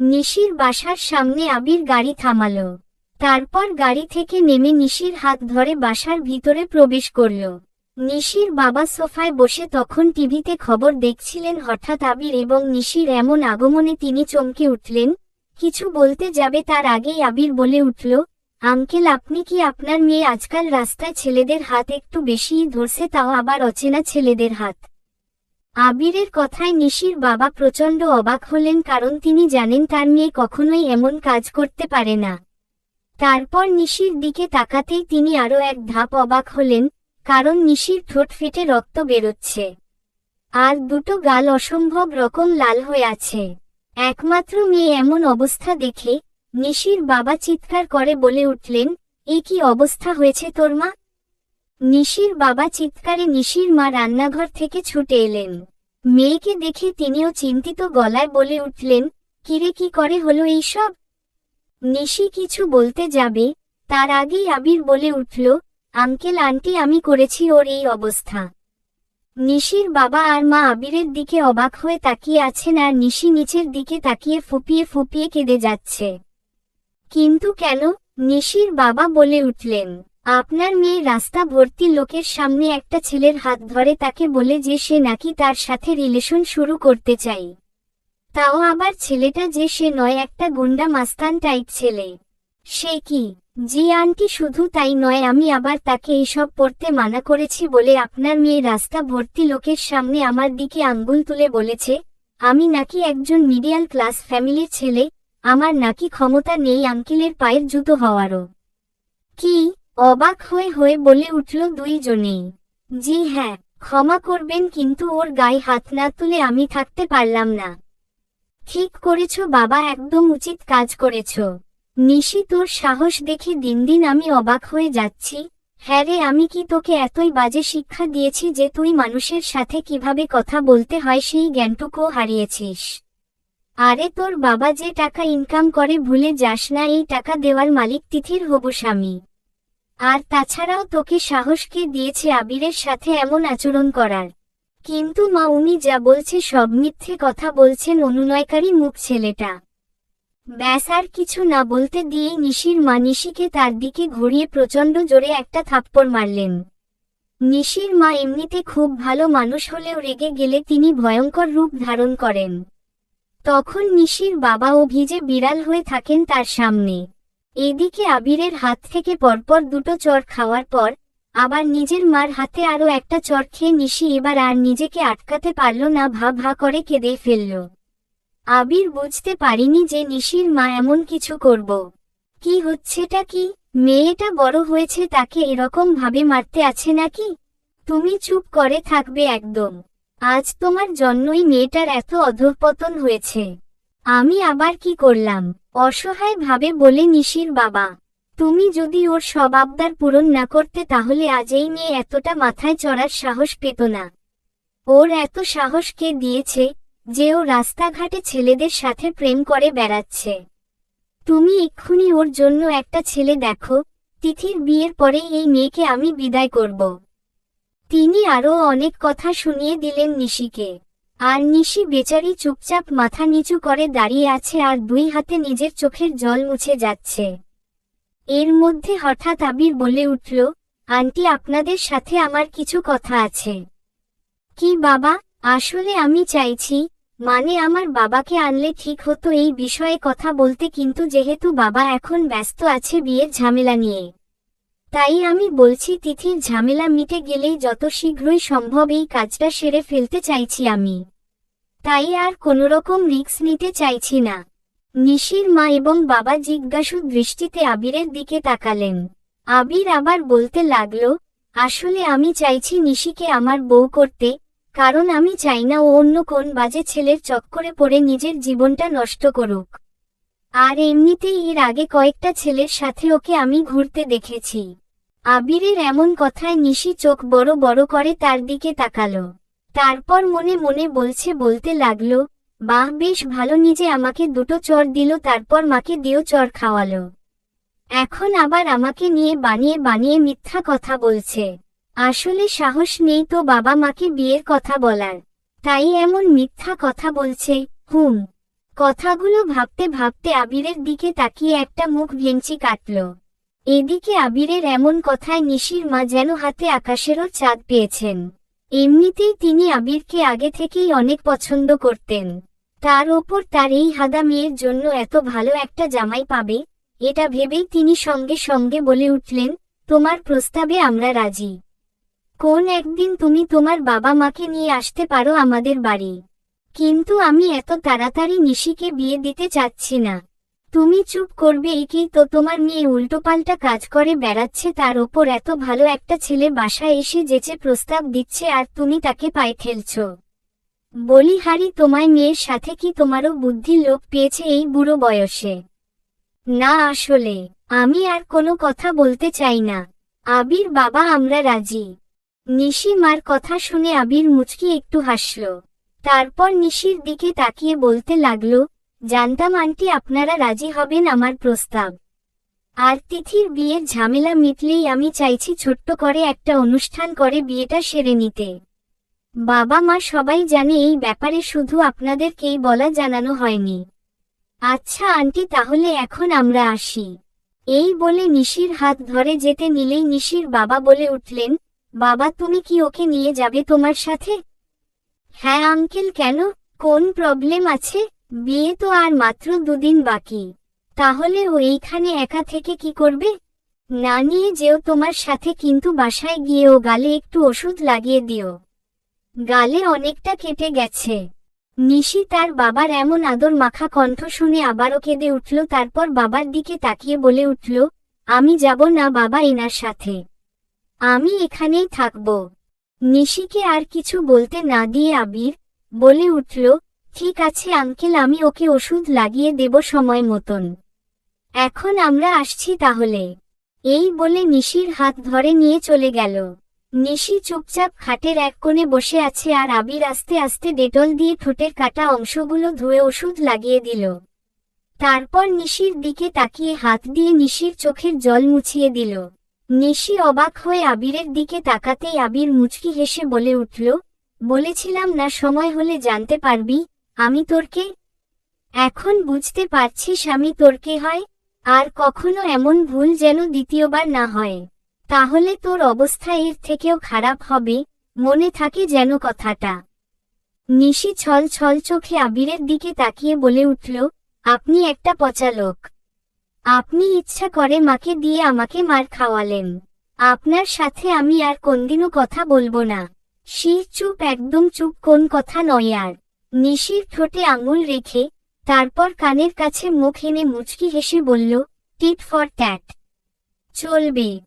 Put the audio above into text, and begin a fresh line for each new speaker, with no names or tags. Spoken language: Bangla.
নিশির বাসার সামনে আবির গাড়ি থামালো। তারপর গাড়ি থেকে নেমে নিশির হাত ধরে বাসার ভিতরে প্রবেশ করল। নিশির বাবা সোফায় বসে তখন টিভিতে খবর দেখছিলেন হঠাৎ আবির এবং নিশির এমন আগমনে তিনি চমকে উঠলেন, কিছু বলতে যাবে তার আগেই আবির বলে উঠল, আঙ্কেল, আপনি কি আপনার মেয়ে আজকাল রাস্তায় ছেলেদের হাত একটু বেশিই ধরছে তাও আবার অচেনা ছেলেদের হাত? আবিরের কথায় নিশির বাবা প্রচণ্ড অবাক হলেন কারণ তিনি জানেন তার মেয়ে কখনোই এমন কাজ করতে পারে না। তারপর নিশির দিকে তাকাতেই তিনি আরও এক ধাপ অবাক হলেন, কারণ নিশির ঠোঁট ফেটে রক্ত বেরোচ্ছে। আর দুটো গাল অসম্ভব রকম লাল হয়ে আছে। একমাত্র মেয়ে এমন অবস্থা দেখে নিশির বাবা চিৎকার করে বলে উঠলেন, এ কি অবস্থা হয়েছে তোর মা? নিশির বাবা চিৎকারে নিশির মা রান্নাঘর থেকে ছুটে এলেন। মেয়েকে দেখে তিনিও চিন্তিত গলায় বলে উঠলেন, কিরে, কি করে হলো এইসব? নিশি কিছু বলতে যাবে, তার আগেই আবির বলে উঠল, আঙ্কেল, আন্টি, আমি করেছি ওর এই অবস্থা। নিশির বাবা আর মা আবিরের দিকে অবাক হয়ে তাকিয়ে আছেন আর নিশি নিচের দিকে তাকিয়ে ফুপিয়ে ফুপিয়ে কেঁদে যাচ্ছে। কিন্তু কেন? নিশির বাবা বলে উঠলেন আপনার মেয়ে রাস্তা ভর্তি লোকের সামনে একটা ছেলের হাত ধরে তাকে বলে যে সে নাকি তার সাথে রিলেশন শুরু করতে চাই। তাও আবার ছেলেটা যে সে নয়, একটা গুন্ডা মাস্তান টাইপ ছেলে। সে কি? জি আন্টি, শুধু তাই নয়, আমি আবার তাকে এসব পড়তে মানা করেছি বলে আপনার মেয়ে রাস্তা ভর্তি লোকের সামনে আমার দিকে আঙ্গুল তুলে বলেছে, আমি নাকি একজন মিডিয়াল ক্লাস ফ্যামিলির ছেলে, আমার নাকি ক্ষমতা নেই আঙ্কিলের পায়ের জুতো হওয়ারও। কি? অবাক হয়ে হয়ে বলে উঠল দুইজনেই। জি হ্যাঁ ক্ষমা করবেন কিন্তু ওর গায়ে হাত না তুলে আমি থাকতে পারলাম না। ঠিক করেছ বাবা, একদম উচিত কাজ করেছ। নিশি তোর সাহস দেখে দিন দিন আমি অবাক হয়ে যাচ্ছি। হ্যাঁ রে, আমি কি তোকে এতই বাজে শিক্ষা দিয়েছি যে তুই মানুষের সাথে কীভাবে কথা বলতে হয় সেই জ্ঞানটুকুও হারিয়েছিস? আরে তোর বাবা যে টাকা ইনকাম করে ভুলে যাস না, এই টাকা দেওয়ার মালিক তিথির হবু স্বামী। আর তাছাড়াও তোকে সাহস কে দিয়েছে আবিরের সাথে এমন আচরণ করার? কিন্তু মা, উনি যা বলছে সব মিথ্যে কথা বলছেন অনুনয়কারী মুখ ছেলেটা। ব্যাস, আর কিছু না বলতে দিয়ে নিশির মা নিশিকে তার দিকে ঘুরিয়ে প্রচণ্ড জোরে একটা থাপ্পড় মারলেন। নিশির মা এমনিতে খুব ভালো মানুষ হলেও রেগে গেলে তিনি ভয়ঙ্কর রূপ ধারণ করেন। তখন নিশির বাবা ও ভিজে বিড়াল হয়ে থাকেন তার সামনে। এদিকে আবিরের হাত থেকে পরপর দুটো চর খাওয়ার পর, আবার নিজের মার হাতে আরও একটা চর খেয়ে নিশি এবার আর নিজেকে আটকাতে পারল না, ভা ভা করে কেঁদে ফেলল। আবির বুঝতে পারিনি যে নিশির মা এমন কিছু করব। কি হচ্ছেটা কি? মেয়েটা বড় হয়েছে তাকে এরকম ভাবে মারতে আছে নাকি? তুমি চুপ করে থাকবে একদম। আজ তোমার জন্যই মেয়েটার এত অধঃপতন হয়েছে। আমি আবার কি করলাম? অসহায় ভাবে বলে নিশির বাবা, তুমি যদি ওর সব আবদার পূরণ না করতে তাহলে আজ এই মেয়ে এতটা মাথায় চড়ার সাহস পেত না। ওর এত সাহস কে দিয়েছে যে ও রাস্তাঘাটে ছেলেদের সাথে প্রেম করে বেড়াচ্ছে। তুমি এক্ষুনি ওর জন্য একটা ছেলে দেখো, তিথির বিয়ের পরে এই মেয়েকে আমি বিদায় করব। তিনি আরও অনেক কথা শুনিয়ে দিলেন নিশিকে। আর নিশি বেচারি চুপচাপ মাথা নিচু করে দাঁড়িয়ে আছে আর দুই হাতে নিজের চোখের জল মুছে যাচ্ছে। এর মধ্যে হঠাৎ আবির বলে উঠল, আন্টি, আপনাদের সাথে আমার কিছু কথা আছে। কি বাবা, আসলে আমি চাইছি মানে আমার বাবাকে আনলে ঠিক হতো এই বিষয়ে কথা বলতে কিন্তু যেহেতু বাবা এখন ব্যস্ত আছে বিয়ের ঝামেলা নিয়ে। তাই আমি বলছি তিথির ঝামেলা মিটে গেলেই যত শীঘ্রই সম্ভব এই কাজটা সেরে ফেলতে চাইছি আমি। তাই আর কোনোরকম রিস্ক নিতে চাইছি না। নিশির মা এবং বাবা জিজ্ঞাসু দৃষ্টিতে আবিরের দিকে তাকালেন। আবির আবার বলতে লাগল, আসলে আমি চাইছি নিশিকে আমার বউ করতে, কারণ আমি চাই না ও অন্য কোন বাজে ছেলের চক্করে পড়ে নিজের জীবনটা নষ্ট করুক। আর এমনিতেই এর আগে কয়েকটা ছেলের সাথে ওকে আমি ঘুরতে দেখেছি। আবিরের এমন কথায় নিশি চোখ বড় বড় করে তার দিকে তাকালো। তারপর মনে মনে বলছে, বলতে লাগল, বাহ, বেশ ভালো নিজে আমাকে দুটো চর দিল, তারপর মাকে দিয়েও চর খাওয়ালো। এখন আবার আমাকে নিয়ে বানিয়ে বানিয়ে মিথ্যা কথা বলছে। আসলে সাহস নেই তো বাবা মাকে বিয়ের কথা বলার। তাই এমন মিথ্যা কথা বলছে, হুম। কথাগুলো ভাবতে ভাবতে আবিরের দিকে তাকিয়ে একটা মুখ ভেঙচি কাটল। এদিকে আবিরের এমন কথায় নিশির মা যেন হাতে আকাশেরও চাঁদ পেয়েছেন। এমনিতেই তিনি আবিরকে আগে থেকেই অনেক পছন্দ করতেন। তার ওপর তার এই হাদা মেয়ের জন্য এত ভালো একটা জামাই পাবে, এটা ভেবেই তিনি সঙ্গে সঙ্গে বলে উঠলেন, তোমার প্রস্তাবে আমরা রাজি। কোন একদিন তুমি তোমার বাবা মাকে নিয়ে আসতে পারো আমাদের বাড়ি। কিন্তু আমি এত তাড়াতাড়ি নিশিকে বিয়ে দিতে চাচ্ছি না। তুমি চুপ করবে একেই তো তোমার মেয়ে উল্টোপাল্টা কাজ করে, বেড়াচ্ছে, তার ওপর এত ভালো একটা ছেলে বাসায় এসে যেচে প্রস্তাব দিচ্ছে আর তুমি তাকে পায়ে ঠেলছ বলি, হারি তোমায় মেয়ের সাথে কি তোমারও বুদ্ধি লোক পেয়েছে এই বুড়ো বয়সে? না, আসলে। আমি আর কোনো কথা বলতে চাই না। আবির বাবা, আমরা রাজি। নিশি মার কথা শুনে আবির মুচকি একটু হাসল। তারপর নিশির দিকে তাকিয়ে বলতে লাগল জানতাম, আন্টি, আপনারা রাজি হবেন আমার প্রস্তাব। আর তিথির বিয়ের ঝামেলা মিটলেই আমি চাইছি ছোট্ট করে একটা অনুষ্ঠান করে বিয়েটা সেরে নিতে। বাবা মা সবাই জানে এই ব্যাপারে শুধু আপনাদেরকেই বলা জানানো হয়নি। আচ্ছা আন্টি, তাহলে এখন আমরা আসি। এই বলে নিশির হাত ধরে যেতে নিলেই নিশির বাবা বলে উঠলেন, বাবা, তুমি কি ওকে নিয়ে যাবে তোমার সাথে? হ্যাঁ আঙ্কেল, কেন? কোন প্রবলেম আছে? বিয়ে তো আর মাত্র দুদিন বাকি। তাহলে ও এইখানে একা থেকে কি করবে? না নিয়ে যেও তোমার সাথে কিন্তু বাসায় গিয়ে ও গালে একটু ওষুধ লাগিয়ে দিও। গালে অনেকটা কেটে গেছে। নিশি তার বাবার এমন আদর মাখা কণ্ঠ শুনে আবারও কেঁদে উঠল, তারপর বাবার দিকে তাকিয়ে বলে উঠল, আমি যাব না বাবা এনার সাথে। আমি এখানেই থাকব। নিশিকে আর কিছু বলতে না দিয়ে আবির বলে উঠল ঠিক আছে, আঙ্কেল, আমি ওকে ওষুধ লাগিয়ে দেব সময় মতন। এখন আমরা আসছি তাহলে। এই বলে নিশির হাত ধরে নিয়ে চলে গেল। নিশি চুপচাপ খাটের এক কোণে বসে আছে আর আবির আস্তে আস্তে ডেটল দিয়ে ঠোঁটের কাটা অংশগুলো ধুয়ে ওষুধ লাগিয়ে দিল। তারপর নিশির দিকে তাকিয়ে হাত দিয়ে নিশির চোখের জল মুছিয়ে দিল। নিশি অবাক হয়ে আবিরের দিকে তাকাতেই আবির মুচকি হেসে বলে উঠল, বলেছিলাম না, সময় হলে জানতে পারবি আমি তোরকে? এখন বুঝতে পারছিস আমি তোরকে হয়, আর কখনো এমন ভুল যেন দ্বিতীয়বার না হয়। তাহলে তোর অবস্থা এর থেকেও খারাপ হবে, মনে থাকে যেন কথাটা। নিশি ছল ছল চোখে আবিরের দিকে তাকিয়ে বলে উঠল, আপনি একটা পচা লোক। আপনি ইচ্ছা করে মাকে দিয়ে আমাকে মার খাওয়ালেন। আপনার সাথে আমি আর কোনদিনও কথা বলব না। শির চুপ, একদম চুপ, কোন কথা নয় আর। নিশির ঠোঁটে আঙুল রেখে তারপর কানের কাছে মুখ এনে মুচকি হেসে বলল টিট ফর ট্যাট চলবে।